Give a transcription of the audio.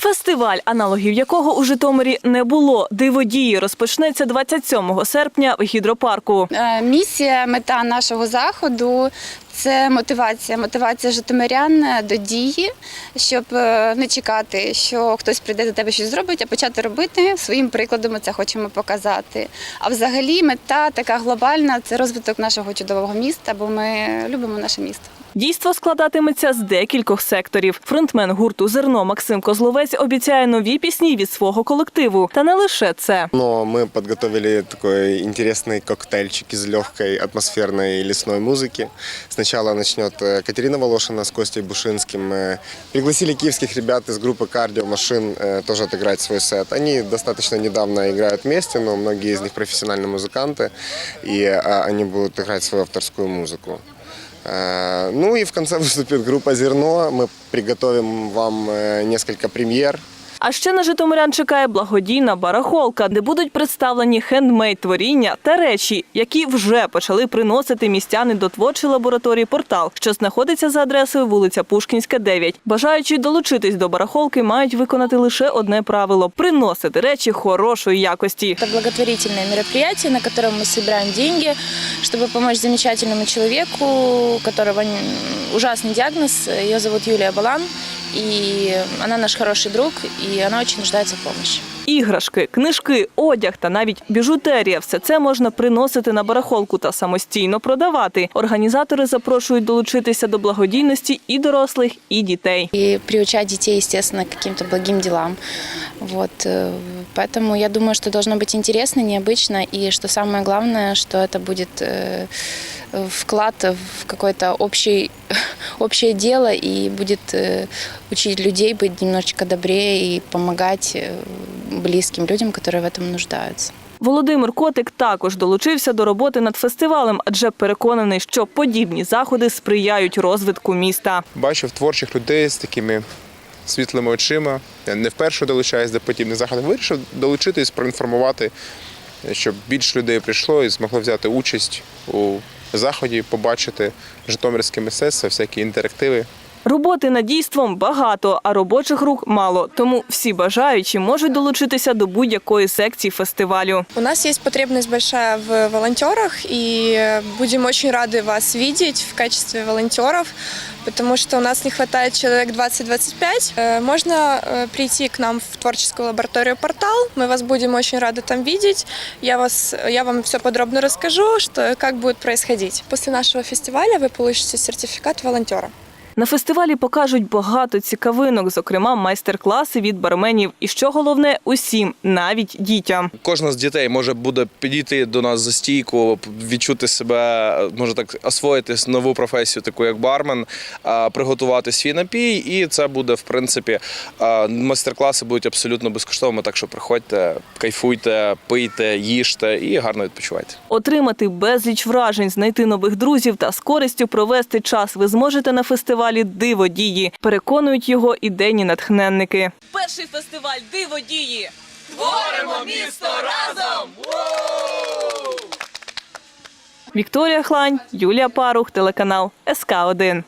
Фестиваль, аналогів якого у Житомирі не було. Диводії розпочнеться 27 серпня в гідропарку. Е, Місія, мета нашого заходу це мотивація, мотивація житомирян до дії, щоб е, не чекати, що хтось прийде до тебе щось зробить, а почати робити своїм прикладом. Ми це хочемо показати. А взагалі, мета така глобальна це розвиток нашого чудового міста, бо ми любимо наше місто. Дійство складатиметься з декількох секторів. Фронтмен гурту Зерно Максим Козловець обіцяє нові пісні від свого колективу. Та не лише це. Но мы подготовили такой интересный коктейльчик из легкой атмосферной лесной музыки. Сначала начнет э, Катерина Волошина с Костей Бушинским. Э, Пригласили киевских ребят из группы Кардио Машин э, тоже отыграть свой сет. Они достаточно недавно играют вместе, но многие из них профессиональные музыканты, и э, они будут играть свою авторскую музыку. Э, Ну и в конце выступит группа «Зерно». Мы приготовим вам э, несколько премьер. А ще на житомирян чекає благодійна барахолка, де будуть представлені хендмейд творіння та речі, які вже почали приносити містяни до творчої лабораторії Портал, що знаходиться за адресою вулиця Пушкінська, 9. Бажаючи долучитись до барахолки, мають виконати лише одне правило приносити речі хорошої якості. Это благотворительное мероприятие, на котором мы собираем деньги, чтобы помочь замечательному человеку, у которого н- ужасный диагноз. Ее зовут Юлия Балан, и она наш хороший друг, и она очень нуждается в помощи. Іграшки, книжки, одяг та навіть біжутерія все це можна приносити на барахолку та самостійно продавати. Організатори запрошують долучитися до благодійності і дорослих, і дітей. И приучать детей, естественно, к каким-то благим делам. Вот. э, Поэтому я думаю, что должно быть интересно, необычно, и что самое главное, что это будет э, вклад в какое-то общий, общее дело и будет э, учить людей быть немножечко добрее и помогать э, близким людям, которые в этом нуждаются. Володимир Котик також долучився до роботи над фестивалем, адже переконаний, що подібні заходи сприяють розвитку міста. бачив творчих людей з такими світлими очима. Я не вперше долучаюсь до подібних заходів. Вирішив долучитись, проінформувати, щоб більше людей прийшло і змогло взяти участь у заході, побачити житомирське мистецтво, всякі інтерактиви. Роботи над дійством багато, а робочих рук мало. Тому всі бажаючі можуть долучитися до будь-якої секції фестивалю. У нас есть потребность большая в волонтерах, и будем очень рады вас видеть в качестве волонтеров, потому что у нас не хватает человек 20-25. Э, Можно э, прийти к нам в творческую лабораторию «Портал». Мы вас будем очень рады там видеть. Я, вас, я вам все подробно расскажу, что, как будет происходить. После нашего фестиваля вы получите сертификат волонтера. На фестивалі покажуть багато цікавинок, зокрема майстер-класи від барменів. І що головне, усім, навіть дітям. Кожна з дітей може буде підійти до нас за стійку, відчути себе, може так освоїти нову професію, таку як бармен, приготувати свій напій, і це буде в принципі майстер-класи будуть абсолютно безкоштовними. Так що приходьте, кайфуйте, пийте, їжте і гарно відпочивайте. Отримати безліч вражень, знайти нових друзів та з користю провести час ви зможете на фестивалі Диводії. Переконують його ідейні натхненники. Перший фестиваль Диводії. Творимо місто разом! Вікторія Хлань, Юлія Парух, телеканал СК 1